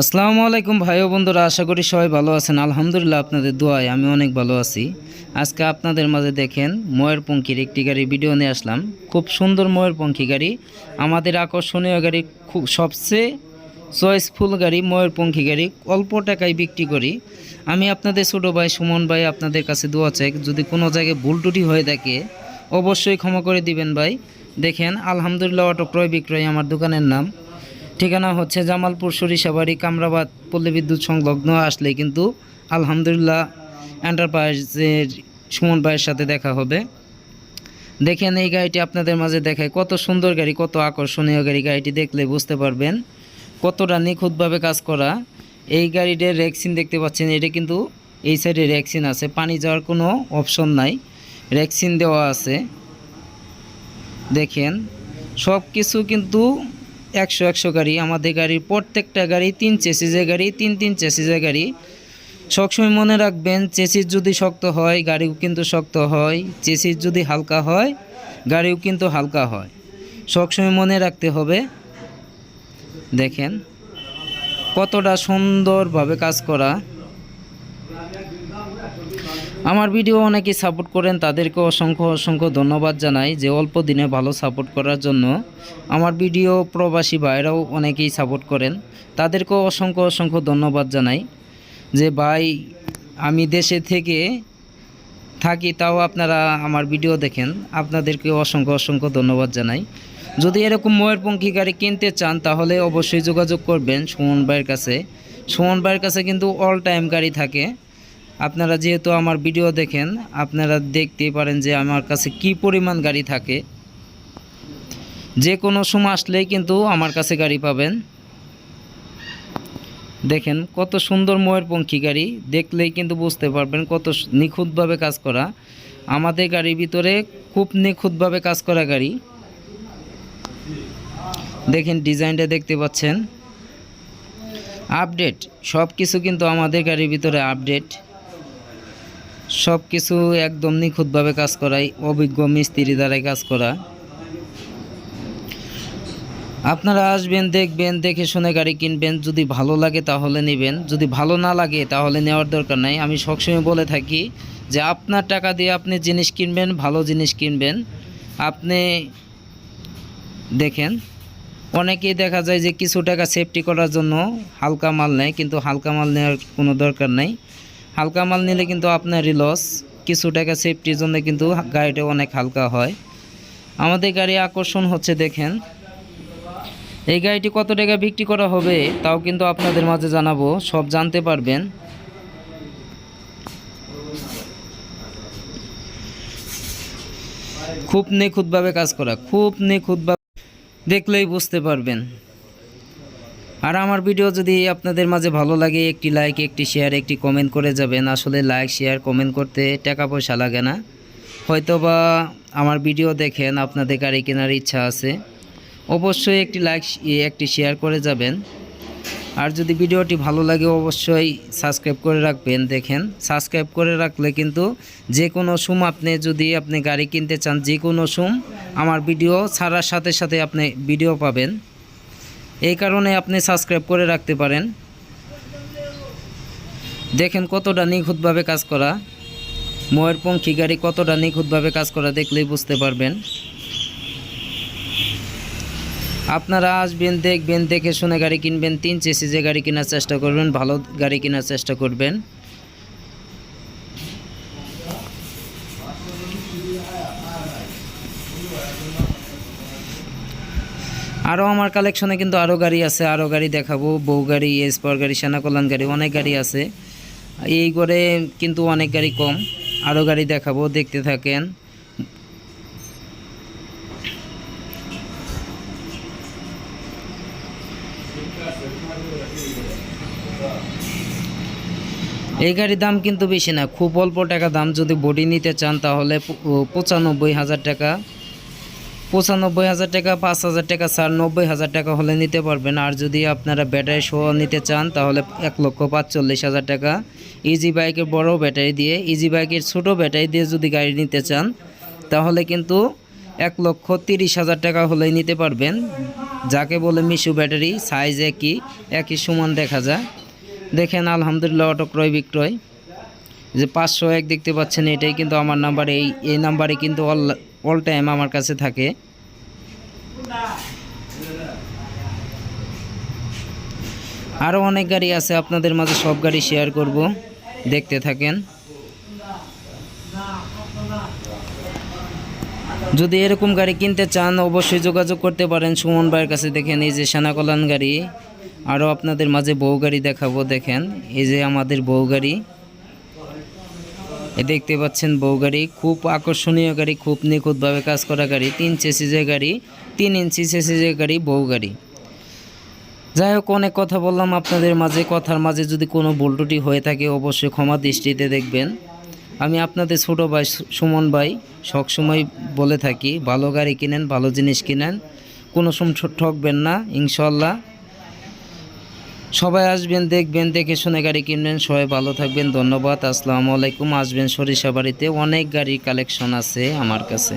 আসসালামু আলাইকুম ভাই ও বন্ধুরা, আশা করি সবাই ভালো আছেন। আলহামদুলিল্লাহ আপনাদের দোয়ায় আমি অনেক ভালো আছি। আজকে আপনাদের মাঝে দেখেন ময়ূরপঙ্খীর একটি গাড়ি ভিডিও নিয়ে আসলাম। খুব সুন্দর ময়ূরপঙ্খী গাড়ি। আমাদের আকর্ষণীয় গাড়ি, খুব সবচেয়ে চয়েসফুল গাড়ি, ময়ূরপঙ্খী গাড়ি। অল্প টাকায় বিক্রি করি। আমি আপনাদের ছোটো ভাই সুমন ভাই আপনাদের কাছে দোয়া চাই, যদি কোনো জায়গায় ভুল টুটি হয়ে থাকে, অবশ্যই ক্ষমা করে দিবেন ভাই। দেখেন, আলহামদুলিল্লাহ অটো ক্রয় বিক্রয় আমার দোকানের নাম। ঠিকানা হচ্ছে জামালপুর, সরিষাবাড়ি, কামরাবাদ, পল্লী বিদ্যুৎ সংলগ্ন আসলে কিন্তু আলহামদুলিল্লাহ এন্টারপ্রাইজের সুমন ভাইয়ের সাথে দেখা হবে। দেখেন এই গাড়িটি আপনাদের মাঝে দেখায়, কত সুন্দর গাড়ি, কত আকর্ষণীয় গাড়ি, গাড়িটি দেখলে বুঝতে পারবেন কতটা নিখুঁতভাবে কাজ করা। এই গাড়িটার রেক্সিন দেখতে পাচ্ছেন, এটা কিন্তু এই সাইডে রেক্সিন আছে, পানি যাওয়ার কোনো অপশন নাই রেক্সিন দেওয়া আছে। দেখেন সব কিছু কিন্তু একশো একশো গাড়ি, আমাদের গাড়ির প্রত্যেকটা গাড়ি তিন চেসিজের গাড়ি, তিন তিন চেসিজের গাড়ি। সবসময় মনে রাখবেন, চেসিস যদি শক্ত হয়, গাড়িও কিন্তু শক্ত হয়। চেসিস যদি হালকা হয়, গাড়িও কিন্তু হালকা হয়। সবসময় মনে রাখতে হবে, দেখেন কতটা সুন্দরভাবে কাজ করা। আমার ভিডিও অনেকেই সাপোর্ট করেন, তাদেরকে অসংখ্য অসংখ্য ধন্যবাদ জানাই যে অল্প দিনে ভালো সাপোর্ট করার জন্য। আমার ভিডিও প্রবাসী ভাইরাও অনেকেই সাপোর্ট করেন, তাদেরকেও অসংখ্য অসংখ্য ধন্যবাদ জানাই যে, ভাই, আমি দেশে থেকে থাকি, তাও আপনারা আমার ভিডিও দেখেন। আপনাদেরকে অসংখ্য অসংখ্য ধন্যবাদ জানাই। যদি এরকম ময়ূরপঙ্খী গাড়ি কিনতে চান, তাহলে অবশ্যই যোগাযোগ করবেন সুমন ভাইয়ের কাছে। সুমন ভাইয়ের কাছে কিন্তু অল টাইম গাড়ি থাকে। আপনারা যেহেতু আমার ভিডিও দেখেন, আপনারা দেখতেই পারেন যে আমার কাছে কি পরিমাণ গাড়ি থাকে। যে কোনো সময় আসলেই কিন্তু আমার কাছে গাড়ি পাবেন। দেখেন কত সুন্দর ময়ূরপঙ্খী গাড়ি, দেখলেই কিন্তু বুঝতে পারবেন কত নিখুঁতভাবে কাজ করা। আমাদের গাড়ির ভিতরে খুব নিখুঁতভাবে কাজ করা গাড়ি। দেখেন ডিজাইনটা দেখতে পাচ্ছেন। আপডেট সব কিছু কিন্তু আমাদের গাড়ির ভিতরে আপডেট। সব কিছু একদম নিখুঁতভাবে কাজ করাই, অভিজ্ঞ মিস্ত্রি দ্বারাই কাজ করা। আপনারা আসবেন, দেখবেন, দেখে শুনে গাড়ি কিনবেন, যদি ভালো লাগে তাহলে নেবেন, যদি ভালো না লাগে তাহলে নেওয়ার দরকার নাই। আমি সবসময় বলে থাকি যে আপনার টাকা দিয়ে আপনি জিনিস কিনবেন, ভালো জিনিস কিনবেন। আপনি দেখেন, অনেকেই দেখা যায় যে কিছু টাকা সেফটি করার জন্য হালকা মাল নেয়, কিন্তু হালকা মাল নেওয়ার কোনো দরকার নেই। হালকা মাল নিলে কিন্তু আপনারই লস কিছু টাকা সেফটির জন্য কিন্তু গাড়িটা অনেক হালকা হয়। আমাদের গাড়ি আকর্ষণ হচ্ছে দেখেন। এই গাড়িটি কত টাকা বিক্রি করা হবে তাও কিন্তু আপনাদের মাঝে জানাব, সব জানতে পারবেন। খুব নিখুঁতভাবে কাজ করা, খুব নিখুঁতভাবে দেখলেই বুঝতে পারবেন। আর আমার ভিডিও যদি আপনাদের মাঝে ভালো লাগে, একটি লাইক একটি শেয়ার একটি কমেন্ট করে যাবেন। আসলে লাইক শেয়ার কমেন্ট করতে টাকা পয়সা লাগে না। হয়তো বা আমার ভিডিও দেখেন, আপনাদের গাড়ি কেনার ইচ্ছা আছে। অবশ্যই একটি লাইক একটি শেয়ার করে যাবেন। আর যদি ভিডিওটি ভালো লাগে, অবশ্যই সাবস্ক্রাইব করে রাখবেন। দেখেন সাবস্ক্রাইব করে রাখলে কিন্তু যে কোনো সুম আপনি যদি আপনি গাড়ি কিনতে চান, যে কোনো সুম আমার ভিডিও ছাড়ার সাথে সাথে আপনি ভিডিও পাবেন। এই কারণে আপনি সাবস্ক্রাইব করে রাখতে পারেন। দেখেন কতটা নিখুঁতভাবে কাজ করা। ময়ের পঙ্খী গাড়ি কতটা নিখুঁতভাবে কাজ করা দেখলেই বুঝতে পারবেন। আপনারা আসবেন, দেখবেন, দেখে শুনে গাড়ি কিনবেন, তিন চেসিজে গাড়ি কেনার চেষ্টা করবেন, ভালো গাড়ি কেনার চেষ্টা করবেন। আরও আমার কালেকশনে কিন্তু আরও গাড়ি আছে আরও গাড়ি দেখাবো। বউ গাড়ি, এসপার গাড়ি, সেনা কল্যাণ গাড়ি, অনেক গাড়ি আছে। এই করে কিন্তু অনেক গাড়ি কম আরও গাড়ি দেখাবো, দেখতে থাকেন। এই গাড়ির দাম কিন্তু বেশি না, খুব অল্প টাকা দাম। যদি বডি নিতে চান তাহলে পঁচানব্বই হাজার টাকা। পঁচানব্বই হাজার টাকা, পাঁচ হাজার টাকা, স্যার নব্বই হাজার টাকা হলে নিতে পারবেন। আর যদি আপনারা ব্যাটারি সহ নিতে চান, তাহলে এক লক্ষ পাঁচচল্লিশ হাজার টাকা। ইজি বাইকের বড় ব্যাটারি দিয়ে ইজি বাইকের ছোট ব্যাটারি দিয়ে যদি গাড়ি নিতে চান, তাহলে কিন্তু এক লক্ষ তিরিশ হাজার টাকা হলেই নিতে পারবেন। যাকে বলে মিশু ব্যাটারি, সাইজ একই একই সমান দেখা যায়। দেখেন, আলহামদুলিল্লাহ অটো ক্রয় বিক্রয়। যে পাঁচশো এক দেখতে পাচ্ছেন, এটাই কিন্তু আমার নাম্বার। এই এই নাম্বারে কিন্তু অল অল টাইম আমার কাছে থাকে। আরও অনেক গাড়ি আছে, আপনাদের মাঝে সব গাড়ি শেয়ার করব। দেখতে থাকেন। যদি এরকম গাড়ি কিনতে চান, অবশ্যই যোগাযোগ করতে পারেন। সুমন ভাইয়ের কাছে দেখেন, এই যে সেনাকলান গাড়ি। আরও আপনাদের মাঝে বউ গাড়ি দেখাবো, দেখেন। এই যে আমাদের বউ গাড়ি। দেখতে পাচ্ছেন বউ গাড়ি, খুব আকর্ষণীয় গাড়ি, খুব নিখুঁতভাবে কাজ করা গাড়ি, তিন চেসিজের গাড়ি, তিন ইঞ্চি চেসিজের গাড়ি, বউ গাড়ি। যাই হোক, অনেক কথা বললাম আপনাদের মাঝে, কথার মাঝে যদি কোনো ভুল হয়ে থাকে অবশ্যই ক্ষমা দৃষ্টিতে দেখবেন। আমি আপনাদের ছোট ভাই সুমন ভাই সবসময় বলে থাকি, ভালো গাড়ি কিনেন, ভালো জিনিস কিনেন, কোনো সময় ঠকবেন না, ইনশাল্লাহ। সবাই আসবেন, দেখবেন, দেখে শুনে গাড়ি কিনবেন। সবাই ভালো থাকবেন, ধন্যবাদ, আসসালামু আলাইকুম। আসবেন সরিষাবাড়িতে, অনেক গাড়ির কালেকশন আছে আমার কাছে।